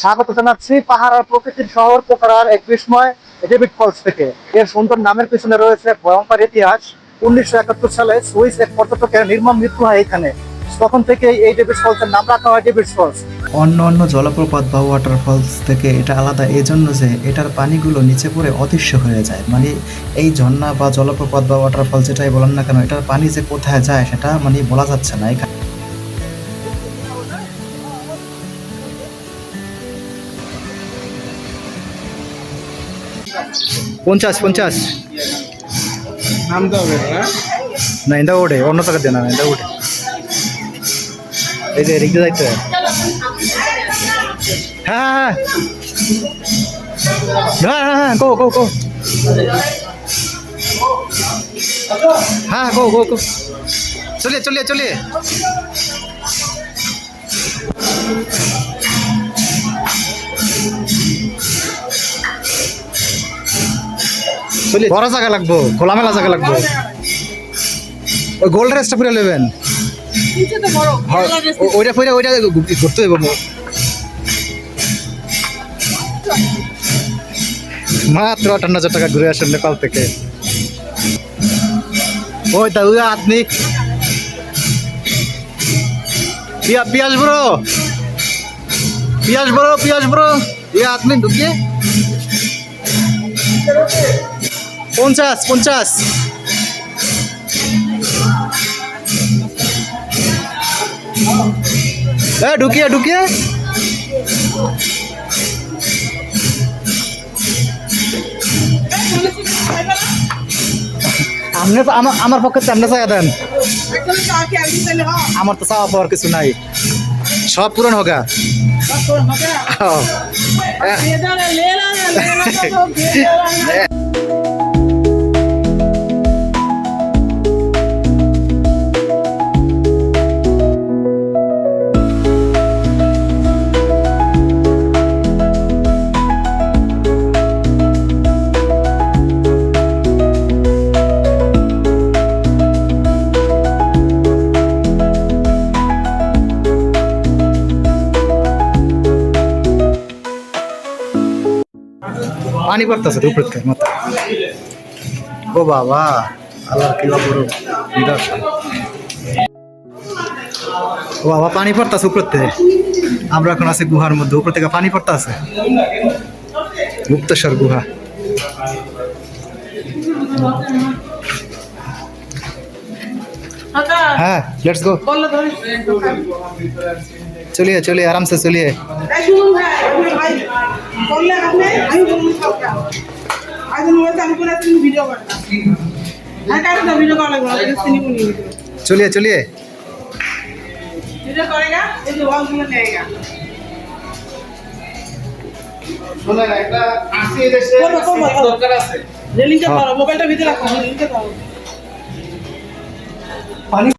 স্বাগত জানাচ্ছি পাহাড়ার প্রকৃতির শহর পোখরার এক বিস্ময় ডেভিড ফলস থেকে। এর সুন্দর নামের পিছনে রয়েছে ভয়ঙ্কর ইতিহাস। উনিশশো একাত্তর সালে সুইস এক পর্যটকের নির্মম মৃত্যু হয় এখানে। তখন থেকে এই ডেভিড ফলসের নাম রাখা হয় ডেভিড ফলস অন্য অন্য জলপ্রপাত বা ওয়াটার ফলস থেকে এটা আলাদা এই জন্য যে এটার পানিগুলো নিচে পড়ে অদৃশ্য হয়ে যায়। মানে এই ঝর্ণা বা জলপ্রপাত বা ওয়াটার ফলস যেটাই বলেন না কেন, এটার পানি যে কোথায় যায় সেটা মানে বলা যাচ্ছে না। এখানে পঞ্চাশ পঞ্চাশ। না না এটা ওঠে অন্য টাকা দেনা এটা ওঠে। এই যে দিয়ে যাইতে হ্যাঁ। হ্যাঁ হ্যাঁ হ্যাঁ। হ্যাঁ গো গো গো হ্যাঁ গো গো গো চলিয়ে চলিয়ে চলিয়ে বড় জায়গা লাগবো খোলামেলা জায়গা লাগবো। ওই গোল্ড রেসটা পুরে নেবেন। ওইটা পরে ওইটা ঘুরতে হইব মাত্র আটান্ন হাজার টাকা ঘুরে আসেন নেপাল থেকে। ওই তা ওই আপনি পিয়া পিয়াজ ব্রো পিয়াজ ব্রো পিয়াজ ব্রো ইয়ে আপনি ঢুকিয়ে পঞ্চাশ পঞ্চাশ এ ঢুকিয়ে ঢুকিয়ে আপনি আমার পক্ষে তো আপনি চাই দেন আমার তো চাওয়া পাওয়ার কিছু নাই সব পূরণ হোগা हाँ। পানি পড়তেছে উপর থেকে মাথা। ও বাবা আল্লাহর কি বড় নিদর্শন। ও বাবা পানি পড়তেছে উপর থেকে। আমরা এখন আছি গুহার মধ্যে উপর থেকে পানি পড়তেছে। গুপ্তেশ্বর গুহা। হ্যাঁ লেটস গো চলিয়ে চলিয়ে আরামসে চলিয়ে। চলিয়ে চলিয়ে। হ্যাঁ। পানি